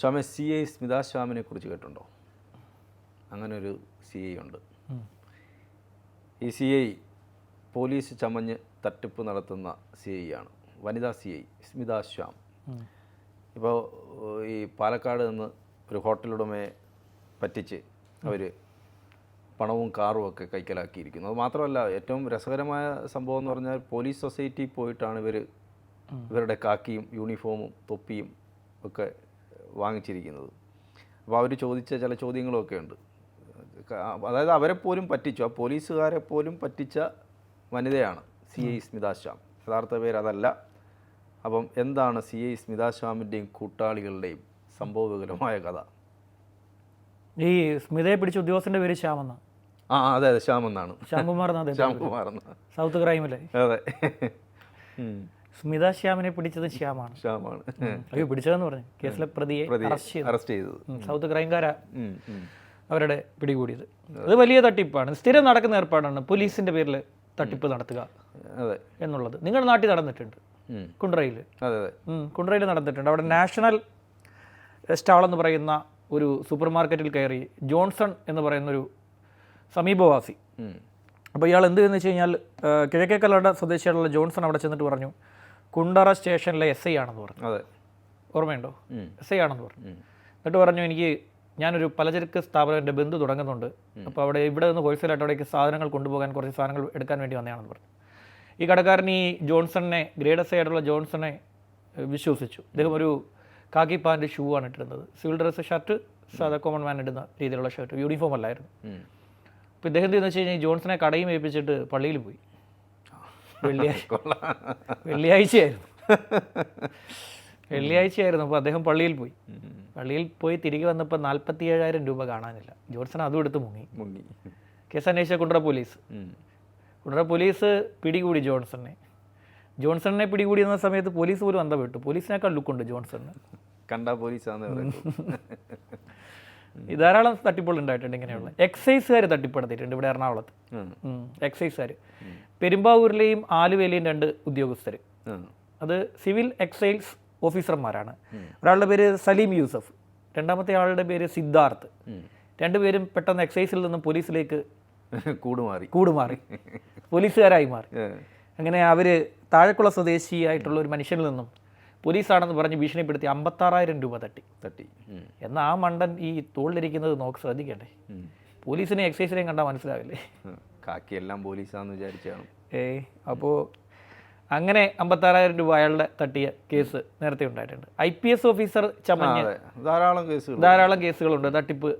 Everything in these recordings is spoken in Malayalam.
സ്വാമി സി ഐ സ്മിതാസ്വാമിനെ കുറിച്ച് കേട്ടുണ്ടോ അങ്ങനൊരു സി ഐ ഉണ്ട്. ഈ സി ഐ പോലീസ് ചമഞ്ഞ് തട്ടിപ്പ് നടത്തുന്ന സി ഐ ആണ്. വനിതാ സി ഐ സ്മിതാശ്വാം. ഇപ്പോൾ ഈ പാലക്കാട് നിന്ന് ഒരു ഹോട്ടലുടമയെ പറ്റിച്ച് അവർ പണവും കാറും ഒക്കെ കൈക്കലാക്കിയിരിക്കുന്നു. അത് മാത്രമല്ല ഏറ്റവും രസകരമായ സംഭവം എന്ന് പറഞ്ഞാൽ പോലീസ് സൊസൈറ്റി പോയിട്ടാണ് ഇവർ ഇവരുടെ കാക്കിയും യൂണിഫോമും തൊപ്പിയും ഒക്കെ വാങ്ങിച്ചിരിക്കുന്നത്. അപ്പോൾ അവർ ചോദിച്ച ചില ചോദ്യങ്ങളൊക്കെ ഉണ്ട്. അതായത് അവരെ പോലും പറ്റിച്ചു. ആ പോലീസുകാരെ പോലും പറ്റിച്ച വനിതയാണ് സി ഐ സ്മിതാ ശ്യാം. യഥാർത്ഥ പേര് അതല്ല. അപ്പം എന്താണ് സി ഐ സ്മിതാ ശ്യാമിന്റെയും കൂട്ടാളികളുടെയും സംഭവവികലമായ കഥ? ഈ സ്മിതയെ പിടിച്ച ഉദ്യോഗസ്ഥന്റെ പേര് ശ്യാമെന്ന ആ അതെ അതെ ശ്യാം എന്നാണ്. ശ്യാംകുമാർ എന്നാണ് ശ്യാംകുമാർ എന്ന സൗത്ത് ക്രൈമിലെ. അതെ. സ്മിത ശ്യാമിനെ പിടിച്ചത് ശ്യാമാണ്. ശ്യാമാണ്. അയ്യോ പിടിച്ചതെന്ന് പറഞ്ഞു. കേസിലെ പ്രതിയെ അറസ്റ്റ് ചെയ്തു. ചെയ്തത് സൗത്ത് ക്രൈംകാരാ. അവരുടെ പിടികൂടിയത്. അത്. വലിയ തട്ടിപ്പാണ്. സ്ഥിരം നടക്കുന്ന ഏർപ്പാടാണ് പോലീസിന്റെ പേരിൽ തട്ടിപ്പ് നടത്തുക എന്നുള്ളത്. നിങ്ങളുടെ നാട്ടിൽ നടന്നിട്ടുണ്ട്. കുണ്ട്രയിൽ കുണ്ട്രയിൽ നടന്നിട്ടുണ്ട്. അവിടെ നാഷണൽ സ്റ്റാൾ എന്ന് പറയുന്ന ഒരു സൂപ്പർ മാർക്കറ്റിൽ കയറി ജോൺസൺ എന്ന് പറയുന്നൊരു സമീപവാസി. അപ്പോൾ ഇയാൾ എന്ത് എന്ന് വെച്ച് കഴിഞ്ഞാൽ കിഴക്കേക്കല്ലട സ്വദേശിയായിട്ടുള്ള ജോൺസൺ അവിടെ ചെന്നിട്ട് പറഞ്ഞു കുണ്ടറ സ്റ്റേഷനിലെ എസ് ഐ ആണെന്ന് പറഞ്ഞു. അതെ. ഓർമ്മയുണ്ടോ. എസ് ഐ ആണെന്ന് പറഞ്ഞു. എന്നിട്ട് പറഞ്ഞു എനിക്ക് ഞാനൊരു പലചരക്ക് സ്ഥാപനം എന്റെ ബന്ധു തുടങ്ങുന്നുണ്ട്. അപ്പോൾ അവിടെ ഇവിടെ നിന്ന് ഹോൾസെയിലായിട്ട് അവിടേക്ക് സാധനങ്ങൾ കൊണ്ടുപോകാൻ കുറച്ച് സാധനങ്ങൾ എടുക്കാൻ വേണ്ടി വന്നതാണെന്ന് പറഞ്ഞു. ഈ കടക്കാരൻ ഈ ജോൺസണിനെ ഗ്രേഡ് എസ് ആയിട്ടുള്ള ജോൺസണെ വിശ്വസിച്ചു. അദ്ദേഹം ഒരു കാക്കി പാന്റ് ഷൂ ആണ് ഇട്ടിരുന്നത്. സിവിൽ ഡ്രസ്സ് ഷർട്ട് സാധാ കോമൺ മാൻ ഇടുന്ന രീതിയിലുള്ള ഷർട്ട് യൂണിഫോം അല്ലായിരുന്നു. അപ്പോൾ ഇദ്ദേഹം എന്തെന്ന് വെച്ച് കഴിഞ്ഞാൽ ജോൺസണെ ജോൺസനെ കടയും ഏൽപ്പിച്ചിട്ട് പള്ളിയിൽ പോയി. വെള്ളിയാഴ്ച വെള്ളിയാഴ്ചയായിരുന്നു. വെള്ളിയാഴ്ചയായിരുന്നു. അപ്പോൾ അദ്ദേഹം പള്ളിയിൽ പോയി. പള്ളിയിൽ പോയി തിരികെ വന്നപ്പോൾ നാൽപ്പത്തി ഏഴായിരം രൂപ കാണാനില്ല. ജോൺസൺ അതും എടുത്ത് മുങ്ങി. മുങ്ങി. കേസ് അന്വേഷിച്ച കുണ്ട്ര പോലീസ്. കുണ്ട്ര പോലീസ് പിടികൂടി ജോൺസണിനെ. ജോൺസണിനെ പിടികൂടി എന്ന സമയത്ത് പോലീസ് പോലും അന്തപ്പെട്ടു പോലീസിനേക്കാൾ ലുക്കുണ്ട് ജോൺസണിന്. കണ്ട പോലീസാന്ന് ധാരാളം തട്ടിപ്പുകൾ ഉണ്ടായിട്ടുണ്ട് ഇങ്ങനെയുള്ള. എക്സൈസുകാർ തട്ടിപ്പെടുത്തിയിട്ടുണ്ട് ഇവിടെ എറണാകുളത്ത്. എക്സൈസുകാർ പെരുമ്പാവൂരിലെയും ആലുവയിലെയും രണ്ട് ഉദ്യോഗസ്ഥർ. അത് സിവിൽ എക്സൈസ് ഓഫീസർമാരാണ്. ഒരാളുടെ പേര് സലീം യൂസഫ്. രണ്ടാമത്തെ ആളുടെ പേര് സിദ്ധാർത്ഥ്. രണ്ടുപേരും പെട്ടെന്ന് എക്സൈസിൽ നിന്നും പോലീസിലേക്ക് കൂടുമാറി. കൂടുമാറി. പോലീസുകാരായി മാറി. അങ്ങനെ അവർ താഴെക്കുള്ള സ്വദേശിയായിട്ടുള്ള ഒരു മനുഷ്യനിൽ നിന്നും പോലീസാണെന്ന് പറഞ്ഞ് ഭീഷണിപ്പെടുത്തി അമ്പത്താറായിരം രൂപ തട്ടി. തട്ടി. എന്നാൽ ആ മണ്ടൻ ഈ തോളിലിരിക്കുന്നത് നോക്ക് ശ്രദ്ധിക്കണ്ടേ പോലീസിനെ എക്സൈസിനെയും കണ്ടാൽ മനസ്സിലാവില്ലേ? കാക്കിയെല്ലാം പോലീസാന്ന് വിചാരിച്ചാണ്. ഏ അപ്പോൾ അങ്ങനെ അമ്പത്താറായിരം രൂപ അയാളുടെ തട്ടിയ കേസ് നേരത്തെ ഉണ്ടായിട്ടുണ്ട്. ഐ പി എസ് ഓഫീസർ ചമഞ്ഞ് ധാരാളം കേസുകൾ. ധാരാളം കേസുകളുണ്ട് തട്ടിപ്പ്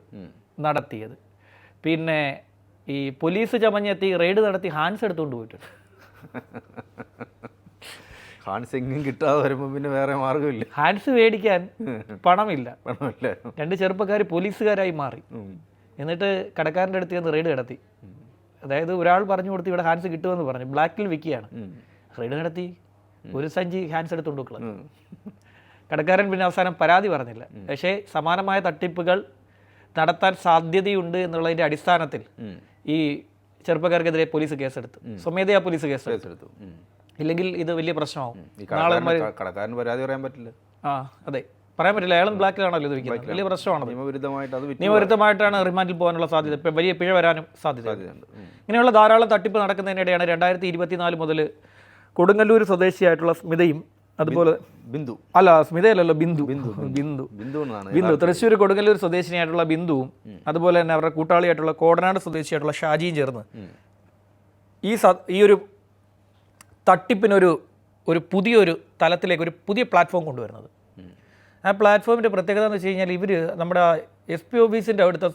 നടത്തിയത്. പിന്നെ ഈ പോലീസ് ചമഞ്ഞെത്തി റെയ്ഡ് നടത്തി ഹാൻസ് എടുത്തുകൊണ്ട് പോയിട്ടുണ്ട്. ഹാൻസിങ്ങും കിട്ടാതെ വരുമ്പോൾ പിന്നെ വേറെ മാർഗമില്ല ഹാൻസ് മേടിക്കാൻ പണമില്ല. പണമില്ല. രണ്ട് ചെറുപ്പക്കാർ പോലീസുകാരായി മാറി. എന്നിട്ട് കടക്കാരന്റെ അടുത്ത് ചെന്ന് റെയ്ഡ് നടത്തി അതായത് ഒരാൾ പറഞ്ഞു കൊടുത്ത് ഇവിടെ ഹാൻസ് കിട്ടുമെന്ന് പറഞ്ഞു. ബ്ലാക്കിൽ വിൽക്കുകയാണ്. റെയ്ഡ് നടത്തി ഒരു സഞ്ചി ഹാൻസ് എടുത്തുകൊണ്ട് വെക്കണം കടക്കാരൻ പിന്നെ അവസാനം പരാതി പറഞ്ഞില്ല. പക്ഷേ സമാനമായ തട്ടിപ്പുകൾ നടത്താൻ സാധ്യതയുണ്ട് എന്നുള്ളതിന്റെ അടിസ്ഥാനത്തിൽ ഈ ചെറുപ്പക്കാർക്കെതിരെ പോലീസ് കേസെടുത്തു. സ്വമേധയാ പോലീസ് കേസെടുത്തു. ഇല്ലെങ്കിൽ ഇത് വലിയ പ്രശ്നമാവും. കടക്കാരന് പരാതി പറയാൻ പറ്റില്ല. ആ അതെ. പറയാൻ പറ്റില്ല. അയാളും ബ്ലാക്കിലാണല്ലോ ഇത് വിൽക്കുന്നത് വലിയ പ്രശ്നമാണത്. നിയമവിരുദ്ധമായിട്ട് അത് നിയമവിരുദ്ധമായിട്ടാണ് റിമാൻഡിൽ പോകാനുള്ള സാധ്യത. ഇപ്പം വലിയ പിഴ വരാനും സാധ്യത സാധ്യതയുണ്ട്. ഇങ്ങനെയുള്ള ധാരാളം തട്ടിപ്പ് നടക്കുന്നതിനിടെയാണ് രണ്ടായിരത്തി ഇരുപത്തിനാല് മുതൽ കൊടുങ്ങല്ലൂർ സ്വദേശിയായിട്ടുള്ള സ്മിതയും അതുപോലെ ബിന്ദു. അല്ല സ്മിതയല്ലല്ലോ ബിന്ദു. ബിന്ദു ബിന്ദു. ബിന്ദു. ബിന്ദു തൃശ്ശൂർ കൊടുങ്ങല്ലൂർ സ്വദേശിനിയായിട്ടുള്ള ബിന്ദുവും അതുപോലെ തന്നെ അവരുടെ കൂട്ടാളിയായിട്ടുള്ള കോടനാട് സ്വദേശിയായിട്ടുള്ള ഷാജിയും ചേർന്ന് ഈ ഈ ഒരു തട്ടിപ്പിനൊരു ഒരു പുതിയൊരു തലത്തിലേക്ക് ഒരു പുതിയ പ്ലാറ്റ്ഫോം കൊണ്ടുവരുന്നത്. ആ പ്ലാറ്റ്ഫോമിന്റെ പ്രത്യേകത എന്ന് വെച്ച് കഴിഞ്ഞാൽ ഇവർ നമ്മുടെ എസ് പി ഓഫീസിന്റെ അവിടുത്തെ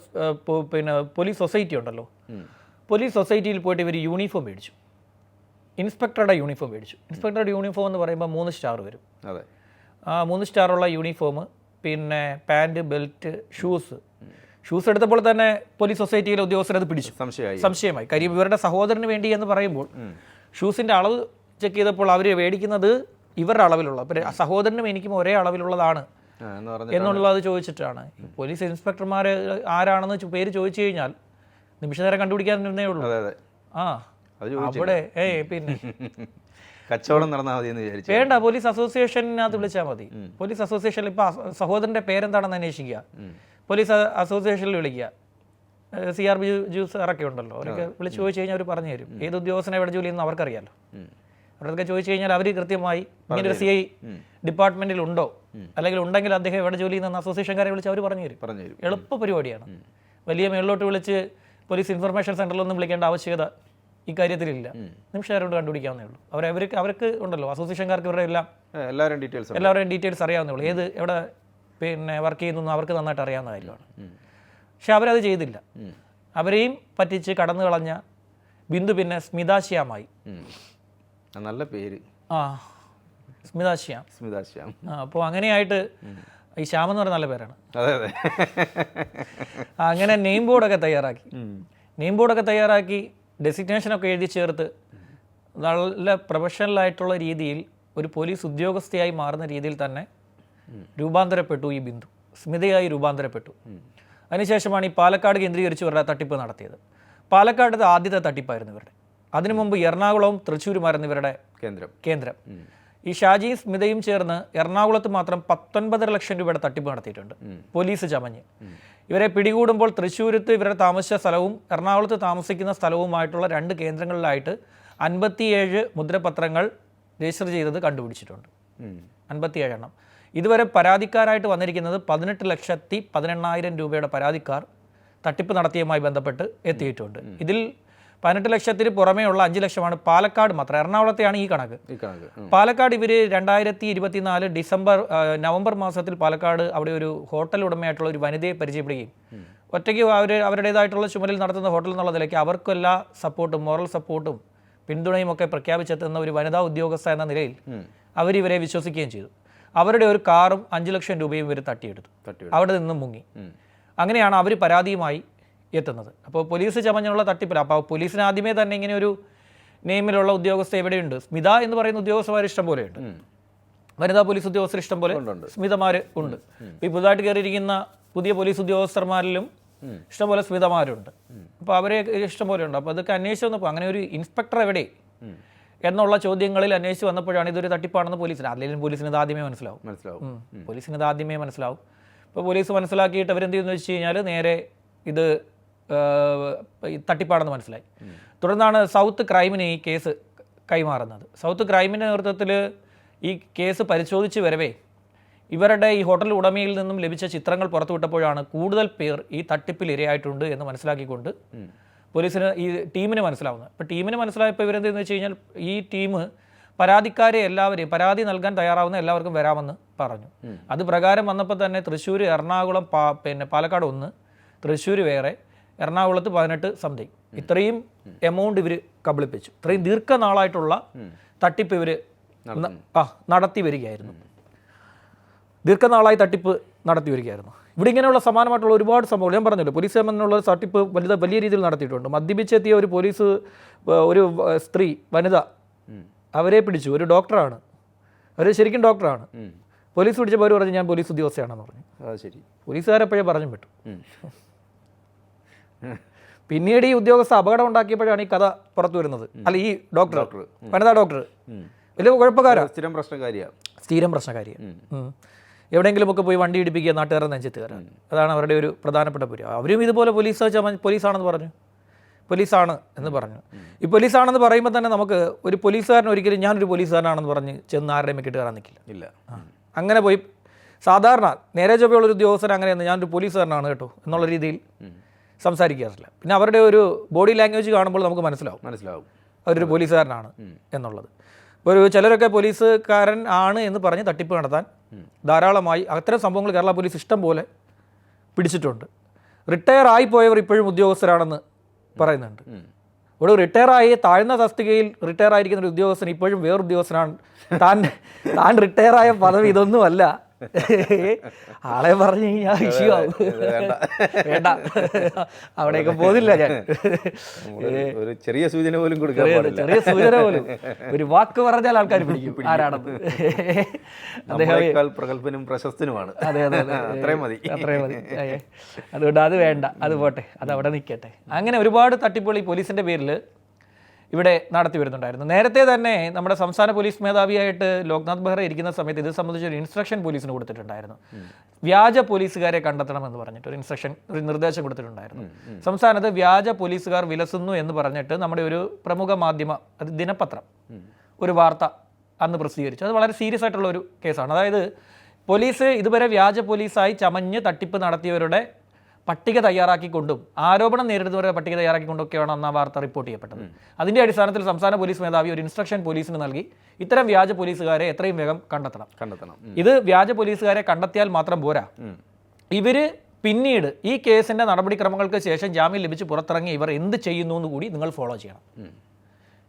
പിന്നെ പോലീസ് സൊസൈറ്റി ഉണ്ടല്ലോ. പോലീസ് സൊസൈറ്റിയിൽ പോയിട്ട് ഇവർ യൂണിഫോം മേടിച്ചു. ഇൻസ്പെക്ടറുടെ യൂണിഫോം മേടിച്ചു. ഇൻസ്പെക്ടറുടെ യൂണിഫോം എന്ന് പറയുമ്പോൾ മൂന്ന് സ്റ്റാർ വരും. അതെ. ആ മൂന്ന് സ്റ്റാറുള്ള യൂണിഫോം പിന്നെ പാന്റ് ബെൽറ്റ് ഷൂസ്. ഷൂസ് എടുത്തപ്പോൾ തന്നെ പോലീസ് സൊസൈറ്റിയിലെ ഉദ്യോഗസ്ഥരത് പിടിച്ചു. സംശയമായി. സംശയമായി. കാര്യം ഇവരുടെ സഹോദരന് വേണ്ടി എന്ന് പറയുമ്പോൾ ഷൂസിന്റെ അളവ് ചെക്ക് ചെയ്തപ്പോൾ അവർ മേടിക്കുന്നത് ഇവരുടെ അളവിലുള്ള സഹോദരനും എനിക്കും ഒരേ അളവിലുള്ളതാണ് എന്നുള്ളത് ചോദിച്ചിട്ടാണ്. പോലീസ് ഇൻസ്പെക്ടർമാർ ആരാണെന്ന് പേര് ചോദിച്ചു കഴിഞ്ഞാൽ നിമിഷ നേരം കണ്ടുപിടിക്കാനേ ഉള്ളൂ. ആ അവിടെ ഏ പിന്നെ. കച്ചവടം നടന്നാൽ മതി എന്ന് വിചാരിച്ചു. വേണ്ട പോലീസ് അസോസിയേഷനകത്ത് വിളിച്ചാൽ മതി. പോലീസ് അസോസിയേഷനിൽ ഇപ്പോൾ സഹോദരന്റെ പേരെന്താണെന്ന് അന്വേഷിക്കുക. പോലീസ് അസോസിയേഷനിൽ വിളിക്കുക. സി ആർ ബി ജ്യൂസ് ഇറക്കി ഉണ്ടല്ലോ അവരൊക്കെ വിളിച്ച് ചോദിച്ചു കഴിഞ്ഞാൽ അവർ പറഞ്ഞു തരും. ഏത് ഉദ്യോഗസ്ഥനെ എവിടെ ജോലി ചെയ്യുന്ന. അവരൊക്കെ ചോദിച്ചു കഴിഞ്ഞാൽ അവർ കൃത്യമായി ഇങ്ങനെ ഒരു സി ഐ ഡിപ്പാർട്ട്മെന്റിൽ ഉണ്ടോ അല്ലെങ്കിൽ ഉണ്ടെങ്കിൽ അദ്ദേഹം എവിടെ ജോലി ചെയ്യുന്ന അസോസിയേഷൻകാരെ വിളിച്ച് അവർ പറഞ്ഞു തരും പറഞ്ഞു തരും എളുപ്പ പരിപാടിയാണ്. വലിയ മേളിലോട്ട് വിളിച്ച് പോലീസ് ഇൻഫർമേഷൻ സെന്ററിലൊന്നും വിളിക്കേണ്ട ആവശ്യകത ഇക്കാര്യത്തിലില്ല നിമിഷം കൊണ്ട് കണ്ടുപിടിക്കാവുന്നേ ഉള്ളൂ. അവർ അവർക്ക് അവർക്ക് ഉണ്ടല്ലോ അസോസിയേഷൻകാർക്ക് ഇവരുടെ എല്ലാം എല്ലാവരും ഡീറ്റെയിൽസ് എല്ലാവരുടെയും ഡീറ്റെയിൽസ് അറിയാവുന്നേ ഉള്ളൂ. ഏത് എവിടെ പിന്നെ വർക്ക് ചെയ്യുന്നു അവർക്ക് നന്നായിട്ട് അറിയാവുന്ന കാര്യമാണ്. പക്ഷെ അവരത് ചെയ്തില്ല. അവരെയും പറ്റിച്ച് കടന്നു കളഞ്ഞ ബിന്ദു പിന്നെ സ്മിതാശ്യാമായി നല്ല പേര്. ആ സ്മിത ശ്യാം ആ അപ്പോൾ അങ്ങനെയായിട്ട് ഈ ശ്യാം എന്ന് പറഞ്ഞ നല്ല പേരാണ്. അതെ അതെ. അങ്ങനെ നെയിം ബോർഡൊക്കെ തയ്യാറാക്കി. നെയിം ബോർഡൊക്കെ തയ്യാറാക്കി ഡെസിഗ്നേഷനൊക്കെ എഴുതി ചേർത്ത് നല്ല പ്രൊഫഷണലായിട്ടുള്ള രീതിയിൽ ഒരു പോലീസ് ഉദ്യോഗസ്ഥയായി മാറുന്ന രീതിയിൽ തന്നെ രൂപാന്തരപ്പെട്ടു ഈ ബിന്ദു. സ്മിതയായി രൂപാന്തരപ്പെട്ടു. അതിനുശേഷമാണ് ഈ പാലക്കാട് കേന്ദ്രീകരിച്ച് ഇവരുടെ തട്ടിപ്പ് നടത്തിയത്. പാലക്കാട് ആദ്യത്തെ തട്ടിപ്പായിരുന്നു ഇവരുടെ. അതിനു മുമ്പ് എറണാകുളവും തൃശ്ശൂരുമായിരുന്നു ഇവരുടെ കേന്ദ്രം. കേന്ദ്രം. ഈ ഷാജിയും സ്മിതയും ചേർന്ന് എറണാകുളത്ത് മാത്രം പത്തൊൻപതര ലക്ഷം രൂപയുടെ തട്ടിപ്പ് നടത്തിയിട്ടുണ്ട്. പോലീസ് ചമഞ്ഞ്. ഇവരെ പിടികൂടുമ്പോൾ തൃശ്ശൂരത്ത് ഇവരെ താമസിച്ച സ്ഥലവും എറണാകുളത്ത് താമസിക്കുന്ന സ്ഥലവുമായിട്ടുള്ള രണ്ട് കേന്ദ്രങ്ങളിലായിട്ട് അൻപത്തിയേഴ് മുദ്രപത്രങ്ങൾ രജിസ്റ്റർ ചെയ്തത് കണ്ടുപിടിച്ചിട്ടുണ്ട്. അൻപത്തിയേഴ് എണ്ണം. ഇതുവരെ പരാതിക്കാരായിട്ട് വന്നിരിക്കുന്നത് പതിനെട്ട് ലക്ഷത്തി പതിനെണ്ണായിരം രൂപയുടെ പരാതിക്കാർ തട്ടിപ്പ് നടത്തിയുമായി ബന്ധപ്പെട്ട് എത്തിയിട്ടുണ്ട്. ഇതിൽ പതിനെട്ട് ലക്ഷത്തിന് ഉള്ള അഞ്ച് ലക്ഷമാണ് പാലക്കാട് മാത്രം. എറണാകുളത്തെയാണ് ഈ കണക്ക്. പാലക്കാട് ഇവർ രണ്ടായിരത്തി ഇരുപത്തിനാല് ഡിസംബർ നവംബർ മാസത്തിൽ പാലക്കാട് അവിടെ ഒരു ഹോട്ടൽ ഉടമയായിട്ടുള്ള ഒരു വനിതയെ പരിചയപ്പെടുകയും ഒറ്റയ്ക്ക് അവർ അവരുടേതായിട്ടുള്ള ചുമലിൽ നടത്തുന്ന ഹോട്ടൽ എന്നുള്ള നിലയ്ക്ക് അവർക്കെല്ലാ സപ്പോർട്ടും മോറൽ സപ്പോർട്ടും പിന്തുണയും ഒക്കെ പ്രഖ്യാപിച്ചെത്തുന്ന ഒരു വനിതാ ഉദ്യോഗസ്ഥ എന്ന നിലയിൽ അവരിവരെ വിശ്വസിക്കുകയും ചെയ്തു. അവരുടെ ഒരു കാറും അഞ്ച് ലക്ഷം രൂപയും ഇവർ തട്ടിയെടുത്തു. അവിടെ നിന്നും മുങ്ങി. അങ്ങനെയാണ് അവർ പരാതിയുമായി എത്തുന്നത്. അപ്പോൾ പോലീസ് ചമഞ്ഞുള്ള തട്ടിപ്പില്ല അപ്പോൾ പോലീസിന് ആദ്യമേ തന്നെ ഇങ്ങനെ ഒരു നെയിമിലുള്ള ഉദ്യോഗസ്ഥ എവിടെയുണ്ട്? സ്മിത എന്ന് പറയുന്ന ഉദ്യോഗസ്ഥമാർ ഇഷ്ടം പോലെയുണ്ട്. വനിതാ പോലീസ് ഉദ്യോഗസ്ഥർ ഇഷ്ടം പോലെ. സ്മിതമാർ ഉണ്ട്. ഈ പുതുതായിട്ട് കയറിയിരിക്കുന്ന പുതിയ പോലീസ് ഉദ്യോഗസ്ഥന്മാരിലും ഇഷ്ടംപോലെ സ്മിതമാരുണ്ട്. അപ്പോൾ അവരെ ഇഷ്ടം പോലെ ഉണ്ട് അപ്പോൾ അതൊക്കെ അന്വേഷിച്ച് വന്നപ്പോൾ അങ്ങനെ ഒരു ഇൻസ്പെക്ടർ എവിടെ? എന്നുള്ള ചോദ്യങ്ങളിൽ അന്വേഷിച്ച് വന്നപ്പോഴാണ് ഇതൊരു തട്ടിപ്പാണെന്ന് പോലീസിന് അല്ലെങ്കിൽ പോലീസിന് ഇത് ആദ്യമേ മനസ്സിലാവും. മനസ്സിലാവും. പോലീസിന് ഇത് ആദ്യമേ മനസ്സിലാവും. ഇപ്പോൾ പോലീസ് മനസ്സിലാക്കിയിട്ട് അവരെന്ത് ചെയ്യുന്നു വെച്ച് കഴിഞ്ഞാൽ നേരെ ഇത് തട്ടിപ്പാണെന്ന് മനസ്സിലായി. തുടർന്നാണ് സൗത്ത് ക്രൈമിന് ഈ കേസ് കൈമാറുന്നത്. സൗത്ത് ക്രൈമിന്റെ നേതൃത്വത്തിൽ ഈ കേസ് പരിശോധിച്ച് വരവേ ഇവരുടെ ഈ ഹോട്ടൽ ഉടമയിൽ നിന്നും ലഭിച്ച ചിത്രങ്ങൾ പുറത്തുവിട്ടപ്പോഴാണ് കൂടുതൽ പേർ ഈ തട്ടിപ്പിൽ ഇരയായിട്ടുണ്ട് എന്ന് മനസ്സിലാക്കിക്കൊണ്ട് പോലീസിന് ഈ ടീമിന് മനസ്സിലാവുന്നത്. അപ്പോൾ ടീമിന് മനസ്സിലായപ്പോൾ ഇവരെന്തെന്ന് വെച്ച് കഴിഞ്ഞാൽ ഈ ടീം പരാതിക്കാരെ എല്ലാവരെയും പരാതി നൽകാൻ തയ്യാറാവുന്ന എല്ലാവർക്കും വരാമെന്ന് പറഞ്ഞു. അത് പ്രകാരം വന്നപ്പോൾ തന്നെ തൃശ്ശൂർ എറണാകുളം പിന്നെ പാലക്കാട് ഒന്ന് തൃശ്ശൂർ വേറെ എറണാകുളത്ത് പതിനെട്ട് സംതിങ് ഇത്രയും എമൗണ്ട് ഇവർ കബളിപ്പിച്ചു. ഇത്രയും ദീർഘനാളായിട്ടുള്ള തട്ടിപ്പ് ഇവർ ആ നടത്തി വരികയായിരുന്നു. ദീർഘനാളായി തട്ടിപ്പ് നടത്തി വരികയായിരുന്നു. ഇവിടെ ഇങ്ങനെയുള്ള സമാനമായിട്ടുള്ള ഒരുപാട് സംഭവങ്ങൾ ഞാൻ പറഞ്ഞല്ലോ പോലീസ് സേവനമുള്ള തട്ടിപ്പ് വലിയ വലിയ രീതിയിൽ നടത്തിയിട്ടുണ്ട്. മദ്യപിച്ചെത്തിയ ഒരു പോലീസ് ഒരു സ്ത്രീ വനിത അവരെ പിടിച്ചു. ഒരു ഡോക്ടറാണ്. അവർ ശരിക്കും ഡോക്ടറാണ്. പോലീസ് പിടിച്ചപ്പോൾ അവർ പറഞ്ഞു ഞാൻ പോലീസ് ഉദ്യോഗസ്ഥയാണെന്ന് പറഞ്ഞു. ശരി. പോലീസുകാരെപ്പോഴേ പറഞ്ഞു വിട്ടു. പിന്നീട് ഈ ഉദ്യോഗസ്ഥ അപകടം ഉണ്ടാക്കിയപ്പോഴാണ് ഈ കഥ പുറത്തു വരുന്നത്. അല്ല ഈ ഡോക്ടർ വനിതാ ഡോക്ടർ. വലിയ കുഴപ്പക്കാരാ. സ്ഥിരം പ്രശ്നക്കാരിയാ സ്ഥിരം പ്രശ്നക്കാരിയാണ്. എവിടെയെങ്കിലുമൊക്കെ പോയി വണ്ടി ഇടിപ്പിക്കുക നാട്ടുകാരെ നെഞ്ചത്ത് കയറാൻ അതാണ് അവരുടെ ഒരു പ്രധാനപ്പെട്ട പുരി. അവരും ഇതുപോലെ പോലീസ് പോലീസാണെന്ന് പറഞ്ഞു. പോലീസാണ് എന്ന് പറഞ്ഞു. ഈ പോലീസാണെന്ന് പറയുമ്പോൾ തന്നെ നമുക്ക് ഒരു പോലീസുകാരൻ ഒരിക്കലും ഞാനൊരു പോലീസുകാരനാണെന്ന് പറഞ്ഞ് ചെന്ന് ആരുടെയും മെക്കിട്ട് കയറാൻ നിൽക്കില്ല ഇല്ല. അങ്ങനെ പോയി. സാധാരണ നേരെ ചൊവ്വയുള്ള ഒരു ഉദ്യോഗസ്ഥൻ അങ്ങനെയെന്ന് ഞാനൊരു പോലീസുകാരനാണ് കേട്ടോ എന്നുള്ള രീതിയിൽ സംസാരിക്കാറില്ല. പിന്നെ അവരുടെ ഒരു ബോഡി ലാംഗ്വേജ് കാണുമ്പോൾ നമുക്ക് മനസ്സിലാവും. മനസ്സിലാവും. അവരൊരു പോലീസുകാരനാണ് എന്നുള്ളത്. ഇപ്പോൾ ഒരു ചിലരൊക്കെ പോലീസുകാരൻ ആണ് എന്ന് പറഞ്ഞ് തട്ടിപ്പ് നടത്താൻ ധാരാളമായി അത്തരം സംഭവങ്ങൾ കേരള പോലീസ് ഇഷ്ടം പോലെ പിടിച്ചിട്ടുണ്ട്. റിട്ടയർ ആയിപ്പോയവർ പോയവർ ഇപ്പോഴും ഉദ്യോഗസ്ഥരാണെന്ന് പറയുന്നുണ്ട്. ഇവിടെ റിട്ടയർ ആയി താഴ്ന്ന തസ്തികയിൽ റിട്ടയർ ആയിരിക്കുന്ന ഒരു ഉദ്യോഗസ്ഥൻ ഇപ്പോഴും വേറൊരു ഉദ്യോഗസ്ഥനാണ്. താൻ താൻ റിട്ടയർ ആയ പദവി ഇതൊന്നുമല്ല. ആളെ പറഞ്ഞു കഴിഞ്ഞാൽ ഇഷ്യൂ ആവും. വേണ്ട. അവിടെയൊക്കെ പോകുന്നില്ല ഞാൻ. ഒരു ചെറിയ സൂചന പോലും കൊടുക്കാൻ ചെറിയ- സൂചന പോലും. ഒരു വാക്ക് പറഞ്ഞാൽ ആൾക്കാർ പിടിക്കും. ആരാണത് അദ്ദേഹം പ്രഗത്ഭനും പ്രശസ്തനുമാണ്. അതെ അതെ അതെ. അത്രയും മതി. അത്രയും മതി. അതുകൊണ്ട് അത് വേണ്ട. അത് പോട്ടെ. അത് അവിടെ നിൽക്കട്ടെ. അങ്ങനെ ഒരുപാട് തട്ടിപ്പുകൾ ഈ പോലീസിന്റെ പേരിൽ ഇവിടെ നടത്തി വരുന്നുണ്ടായിരുന്നു. നേരത്തെ തന്നെ നമ്മുടെ സംസ്ഥാന പോലീസ് മേധാവിയായിട്ട് ലോക്നാഥ് ബെഹ്റ ഇരിക്കുന്ന സമയത്ത് ഇത് സംബന്ധിച്ച് ഒരു ഇൻസ്ട്രക്ഷൻ പോലീസിന് കൊടുത്തിട്ടുണ്ടായിരുന്നു. വ്യാജ പോലീസുകാരെ കണ്ടെത്തണം എന്ന് പറഞ്ഞിട്ട് ഒരു ഇൻസ്ട്രക്ഷൻ ഒരു നിർദ്ദേശം കൊടുത്തിട്ടുണ്ടായിരുന്നു. സംസ്ഥാനത്ത് വ്യാജ പോലീസുകാർ വിലസുന്നു എന്ന് പറഞ്ഞിട്ട് നമ്മുടെ ഒരു പ്രമുഖ മാധ്യമ അത് ദിനപത്രം ഒരു വാർത്ത അന്ന് പ്രസിദ്ധീകരിച്ചു. അത് വളരെ സീരിയസ് ആയിട്ടുള്ള ഒരു കേസാണ് അതായത് പോലീസ് ഇതുവരെ വ്യാജ പോലീസായി ചമഞ്ഞ് തട്ടിപ്പ് നടത്തിയവരുടെ പട്ടിക തയ്യാറാക്കിക്കൊണ്ടും ആരോപണം നേരിടുന്നവരുടെ പട്ടിക തയ്യാറാക്കിക്കൊണ്ടൊക്കെയാണ് അന്ന് ആ വാർത്ത റിപ്പോർട്ട് ചെയ്യപ്പെട്ടത്. അതിന്റെ അടിസ്ഥാനത്തിൽ സംസ്ഥാന പോലീസ് മേധാവി ഒരു ഇൻസ്ട്രക്ഷൻ പോലീസിന് നൽകി ഇത്തരം വ്യാജ പോലീസുകാരെ എത്രയും വേഗം കണ്ടെത്തണം. കണ്ടെത്തണം. ഇത് വ്യാജ പോലീസുകാരെ കണ്ടെത്തിയാൽ മാത്രം പോരാ. ഇവർ പിന്നീട് ഈ കേസിന്റെ നടപടിക്രമങ്ങൾക്ക് ശേഷം ജാമ്യം ലഭിച്ച് പുറത്തിറങ്ങി ഇവർ എന്ത് ചെയ്യുന്നു എന്ന് കൂടി നിങ്ങൾ ഫോളോ ചെയ്യണം.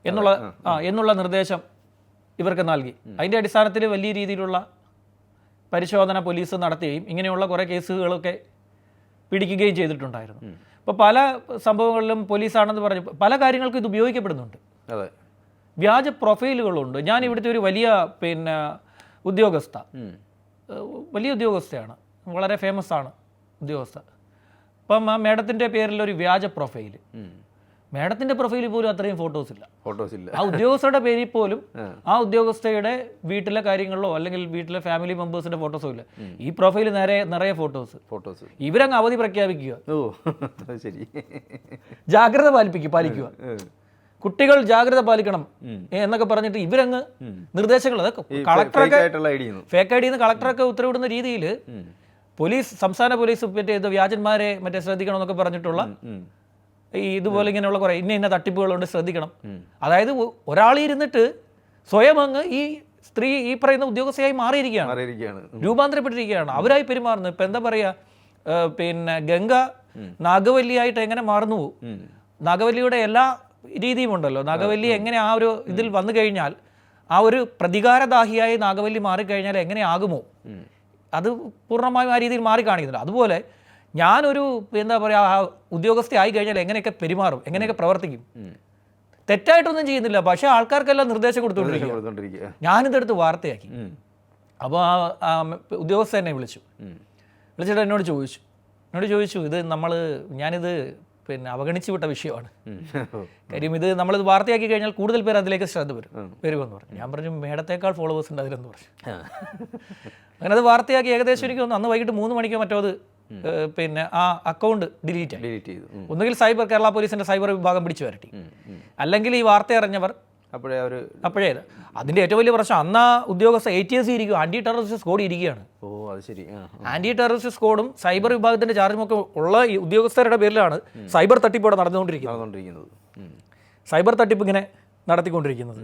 എന്നുള്ള ആ എന്നുള്ള നിർദ്ദേശം ഇവർക്ക് നൽകി. അതിന്റെ അടിസ്ഥാനത്തിൽ വലിയ രീതിയിലുള്ള പരിശോധന പോലീസ് നടത്തുകയും ഇങ്ങനെയുള്ള കുറേ കേസുകളൊക്കെ പിടിക്കുകയും ചെയ്തിട്ടുണ്ടായിരുന്നു. അപ്പോൾ പല സംഭവങ്ങളിലും പോലീസാണെന്ന് പറഞ്ഞു പല കാര്യങ്ങൾക്കും ഇത് ഉപയോഗിക്കപ്പെടുന്നുണ്ട്. അതെ. വ്യാജ പ്രൊഫൈലുകളുണ്ട്. ഞാൻ ഇവിടുത്തെ ഒരു വലിയ പിന്നെ ഉദ്യോഗസ്ഥ. വലിയ ഉദ്യോഗസ്ഥയാണ്. വളരെ ഫേമസ് ആണ് ഉദ്യോഗസ്ഥ. അപ്പം ആ മേഡത്തിന്റെ പേരിൽ ഒരു വ്യാജ പ്രൊഫൈൽ ഉം. മേഡത്തിന്റെ പ്രൊഫൈലിൽ പോലും അത്രയും ഫോട്ടോസ് ഇല്ല. ഫോട്ടോസ് ഇല്ല. ആ ഉദ്യോഗസ്ഥരുടെ പേരിൽ പോലും ആ. ഉദ്യോഗസ്ഥയുടെ വീട്ടിലെ കാര്യങ്ങളിലോ അല്ലെങ്കിൽ വീട്ടിലെ ഫാമിലി മെമ്പേഴ്സിന്റെ ഫോട്ടോസോ ഇല്ല. ഈ പ്രൊഫൈൽ നേരെ നിറയെ ഫോട്ടോസ് ഫോട്ടോസ് ഇവരങ്ങ് അവധി പ്രഖ്യാപിക്കുക. ഓ ശരി. ജാഗ്രത പാലിപ്പിക്കുക പാലിക്കുക. കുട്ടികൾ ജാഗ്രത പാലിക്കണം എന്നൊക്കെ പറഞ്ഞിട്ട് ഇവരങ്ങ്. നിർദ്ദേശങ്ങൾ അതൊക്കെ കളക്ടറൊക്കെ ഫേക്ക് ഐ ഡിന്ന് കളക്ടറൊക്കെ ഉത്തരവിടുന്ന രീതിയിൽ പോലീസ് സംസ്ഥാന പോലീസ് മറ്റേ വ്യാജന്മാരെ മറ്റേ ശ്രദ്ധിക്കണം എന്നൊക്കെ പറഞ്ഞിട്ടുള്ള ഈ ഇതുപോലെ ഇങ്ങനെയുള്ള കുറേ ഇന്ന ഇന്ന തട്ടിപ്പുകളുണ്ട് ശ്രദ്ധിക്കണം. അതായത് ഒരാളിരുന്നിട്ട് സ്വയം അങ്ങ് ഈ സ്ത്രീ ഈ പറയുന്ന ഉദ്യോഗസ്ഥയായി മാറിയിരിക്കുകയാണ്. രൂപാന്തരപ്പെട്ടിരിക്കുകയാണ്. അവരായി പെരുമാറുന്നു. ഇപ്പം എന്താ പറയുക പിന്നെ ഗംഗ നാഗവല്ലിയായിട്ട് എങ്ങനെ മാറുന്നു. നാഗവല്ലിയുടെ എല്ലാ രീതിയും ഉണ്ടല്ലോ. നാഗവല്ലി എങ്ങനെ ആ ഒരു ഇതിൽ വന്നു കഴിഞ്ഞാൽ ആ ഒരു പ്രതികാരദാഹിയായി നാഗവല്ലി മാറിക്കഴിഞ്ഞാൽ എങ്ങനെ ആകുമോ? അത് പൂർണമായും ആ രീതിയിൽ മാറി കാണിക്കുന്നുണ്ട് അതുപോലെ ഞാനൊരു എന്താ പറയുക ആ ഉദ്യോഗസ്ഥ ആയി കഴിഞ്ഞാൽ എങ്ങനെയൊക്കെ പെരുമാറും എങ്ങനെയൊക്കെ പ്രവർത്തിക്കും. തെറ്റായിട്ടൊന്നും ചെയ്യുന്നില്ല പക്ഷേ ആൾക്കാർക്കെല്ലാം നിർദ്ദേശം കൊടുത്തുകൊണ്ടിരിക്കുക. ഞാനിതെടുത്ത് വാർത്തയാക്കി. അപ്പോൾ ആ ഉദ്യോഗസ്ഥ എന്നെ വിളിച്ചു. വിളിച്ചിട്ട് എന്നോട് ചോദിച്ചു. എന്നോട് ചോദിച്ചു ഇത് നമ്മൾ ഞാനിത് പിന്നെ അവഗണിച്ചു വിട്ട വിഷയമാണ്. കാര്യം ഇത് നമ്മളിത് വാർത്തയാക്കി കഴിഞ്ഞാൽ കൂടുതൽ പേർ അതിലേക്ക് ശ്രദ്ധ വരും. വരുമെന്ന് പറഞ്ഞു. ഞാൻ പറഞ്ഞു മേടത്തേക്കാൾ ഫോളോവേഴ്സ് ഉണ്ട് അതിലെന്ന് പറഞ്ഞു. അങ്ങനെ അത് വാർത്തയാക്കി ഏകദേശം എനിക്ക് അന്ന് വൈകിട്ട് മൂന്ന് മണിക്കോ മറ്റോ അത് പിന്നെ ആ അക്കൗണ്ട് ഡിലീറ്റ് ഡിലീറ്റ് ചെയ്തു. ഒന്നുകിൽ സൈബർ കേരള പോലീസിന്റെ സൈബർ വിഭാഗം പിടിച്ചു വരട്ടി. അല്ലെങ്കിൽ ഈ വാർത്ത അറിഞ്ഞവർ അപ്പോഴേ അപ്പോഴേ അതിന്റെ ഏറ്റവും വലിയ പ്രശ്നം അന്ന് ഉദ്യോഗസ്ഥ എ ടി എസ് ഇരിക്കും ആന്റി ടെററിസ്റ്റ് സ്കോഡ് ഇരിക്കുകയാണ്. ഓ അത് ശരി. ആന്റി ടെററിസ്റ്റ് സ്കോഡും സൈബർ വിഭാഗത്തിന്റെ ചാർജും ഒക്കെ ഉള്ള ഈ ഉദ്യോഗസ്ഥരുടെ പേരിലാണ് സൈബർ തട്ടിപ്പോടെ നടന്നുകൊണ്ടിരിക്കുന്നത്. സൈബർ തട്ടിപ്പ് ഇങ്ങനെ നടത്തിക്കൊണ്ടിരിക്കുന്നത്.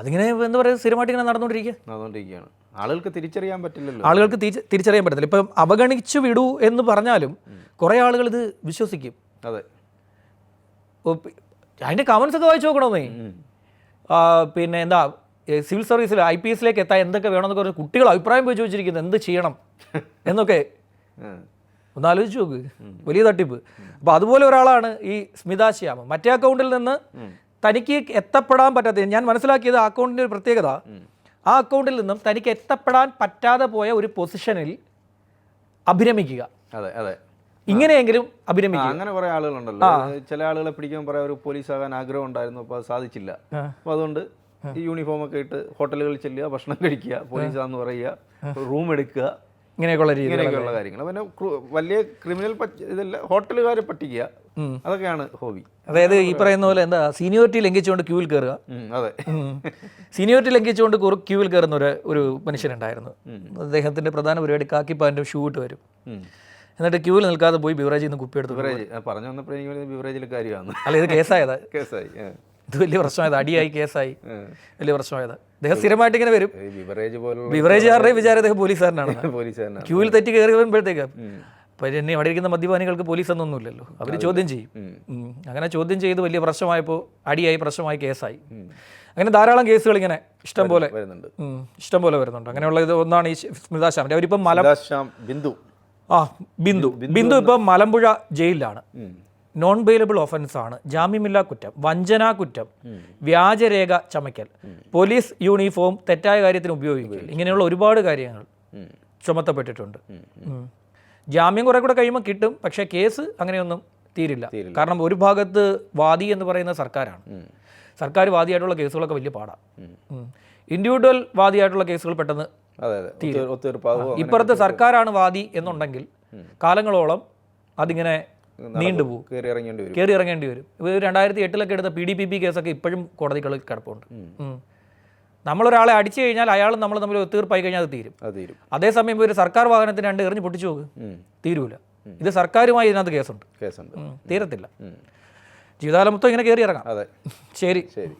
അതിങ്ങനെ എന്താ പറയുക സ്ഥിരമായിട്ട് ഇങ്ങനെ നടന്നുകൊണ്ടിരിക്കുക. നടന്നുകൊണ്ടിരിക്കുകയാണ്. ആളുകൾക്ക് തിരിച്ചറിയാൻ പറ്റില്ലല്ലോ. ആളുകൾക്ക് തിരിച്ചറിയാൻ പറ്റത്തില്ല. ഇപ്പം അവഗണിച്ചു വിടൂ എന്ന് പറഞ്ഞാലും കുറേ ആളുകൾ ഇത് വിശ്വസിക്കും. അതെ. അതിന്റെ കമൻസ് ഒക്കെ വായിച്ചു നോക്കണമെന്നേ പിന്നെ എന്താ സിവിൽ സർവീസിൽ ഐ പി എസിലേക്ക് എത്താൻ എന്തൊക്കെ വേണമെന്നൊക്കെ പറഞ്ഞ് കുട്ടികൾ അഭിപ്രായം പോയി ചോദിച്ചിരിക്കുന്നത് എന്ത് ചെയ്യണം? എന്നൊക്കെ. ഒന്ന് ആലോചിച്ച് നോക്ക്. വലിയ തട്ടിപ്പ്. അപ്പോൾ അതുപോലെ ഒരാളാണ് ഈ സ്മിത ശ്യാമ. മറ്റേ അക്കൗണ്ടിൽ നിന്ന് തനിക്ക് എത്തപ്പെടാൻ പറ്റാത്ത ഞാൻ മനസ്സിലാക്കിയത് ആ അക്കൗണ്ടിന്റെ ഒരു പ്രത്യേകത. ആ അക്കൗണ്ടിൽ നിന്നും തനിക്ക് എത്തപ്പെടാൻ പറ്റാതെ പോയ ഒരു പൊസിഷനിൽ അഭിരമിക്കുക. അതെ അതെ. ഇങ്ങനെയെങ്കിലും അഭിനമിക്കുക അങ്ങനെ കുറെ ആളുകളുണ്ടല്ലോ. ചില ആളുകളെ പിടിക്കാൻ പറയാൻ ഒരു പോലീസ് ആകാൻ ആഗ്രഹം ഉണ്ടായിരുന്നു അപ്പോൾ അത് സാധിച്ചില്ല. അപ്പോൾ അതുകൊണ്ട് ഈ യൂണിഫോം ഒക്കെ ഇട്ട് ഹോട്ടലുകളിൽ ചെല്ലുക ഭക്ഷണം കഴിക്കുക പോലീസാന്ന് പറയുക റൂം എടുക്കുക ഇങ്ങനെയൊക്കെയുള്ള രീതി ഇങ്ങനെയൊക്കെയുള്ള കാര്യങ്ങൾ. പിന്നെ വലിയ ക്രിമിനൽ ഇതല്ല ഹോട്ടലുകാരെ പറ്റിക്കുക. അതൊക്കെയാണ് ഹോബി. അതായത് ഈ പറയുന്ന പോലെ എന്താ സീനിയോറിറ്റി ലംഘിച്ചുകൊണ്ട് ക്യൂവിൽ കയറുക. അതെ. സീനിയോറിറ്റി ലംഘിച്ചുകൊണ്ട് ക്യൂവിൽ കയറുന്ന ഒരു ഒരു മനുഷ്യനുണ്ടായിരുന്നു അദ്ദേഹത്തിന്റെ പ്രധാന പരിപാടി കാക്കി ഷൂ ഇട്ട് വരും. എന്നിട്ട് ക്യൂവിൽ നിൽക്കാതെ പോയി ബിവറേജിൽ നിന്ന് കുപ്പിയെടുത്ത് പറഞ്ഞു വന്നപ്പോൾ ബിവറേജിൽ കാര്യമാണ് അല്ല ഇത് കേസായതാ. കേസായി. ഇത് വലിയ പ്രശ്നമായത്. അടിയായി കേസായി. വലിയ പ്രശ്നമായത്. അദ്ദേഹം സ്ഥിരമായിട്ട് ഇങ്ങനെ വരും. ബിവറേജുകാരുടെ വിചാരം അദ്ദേഹം പോലീസുകാരനാണ്. ക്യൂവിൽ തെറ്റി കയറി വരുമ്പോഴത്തേക്ക് അപ്പൊ എന്നെ അവിടെ ഇരിക്കുന്ന മദ്യപാനികൾക്ക് പോലീസ് എന്നൊന്നുമില്ലല്ലോ അവർ ചോദ്യം ചെയ്യും. അങ്ങനെ ചോദ്യം ചെയ്ത് വലിയ പ്രശ്നമായപ്പോൾ അടിയായി പ്രശ്നമായി കേസായി. അങ്ങനെ ധാരാളം കേസുകൾ ഇങ്ങനെ ഇഷ്ടം പോലെ ഇഷ്ടം പോലെ വരുന്നുണ്ട്. അങ്ങനെയുള്ള ഇത് ഒന്നാണ് ഈ സ്മിതാശാമിന്റെ അവരിപ്പം മല ബിന്ദു. ആ ബിന്ദു. ബിന്ദു ഇപ്പം മലമ്പുഴ ജയിലിലാണ്. നോൺ ബെയിലബിൾ ഒഫൻസ് ആണ്. ജാമ്യമില്ലാ കുറ്റം വഞ്ചനാ കുറ്റം വ്യാജരേഖ ചമയ്ക്കൽ പോലീസ് യൂണിഫോം തെറ്റായ കാര്യത്തിന് ഉപയോഗിക്കൽ ഇങ്ങനെയുള്ള ഒരുപാട് കാര്യങ്ങൾ ചുമത്തപ്പെട്ടിട്ടുണ്ട്. ജാമ്യം കുറെ കൂടെ കഴിയുമ്പോൾ കിട്ടും പക്ഷേ കേസ് അങ്ങനെയൊന്നും തീരില്ല. കാരണം ഒരു ഭാഗത്ത് വാദി എന്ന് പറയുന്ന സർക്കാരാണ്. സർക്കാർ വാദിയായിട്ടുള്ള കേസുകളൊക്കെ വലിയ പാടാണ് ഇൻഡിവിജ്വൽ വാദിയായിട്ടുള്ള കേസുകൾ പെട്ടെന്ന് ഇപ്പുറത്ത് സർക്കാരാണ് വാദി എന്നുണ്ടെങ്കിൽ കാലങ്ങളോളം അതിങ്ങനെ നീണ്ടുപോകും കയറി ഇറങ്ങേണ്ടി വരും. കയറി ഇറങ്ങേണ്ടി വരും. ഇത് രണ്ടായിരത്തി എട്ടിലൊക്കെ എടുത്ത പി ഡി പി പി കേസൊക്കെ ഇപ്പോഴും കോടതികളിൽ കിടപ്പുണ്ട്. നമ്മളൊരാളെ അടിച്ചു കഴിഞ്ഞാൽ അയാൾ നമ്മൾ തമ്മിൽ ഒത്തീർപ്പായി കഴിഞ്ഞാൽ അത് തീരും. അത് തീരും. അതേസമയം ഒരു സർക്കാർ വാഹനത്തിന് രണ്ട് എറിഞ്ഞ് പൊട്ടിച്ചു പോകും തീരൂല. ഇത് സർക്കാരുമായി ഇതിനകത്ത് കേസുണ്ട്. കേസുണ്ട്. തീരത്തില്ല. ഉം. ജീവിതകാലം മൊത്തം ഇങ്ങനെ കയറി ഇറങ്ങാം. അതെ. ശരി. ശരി.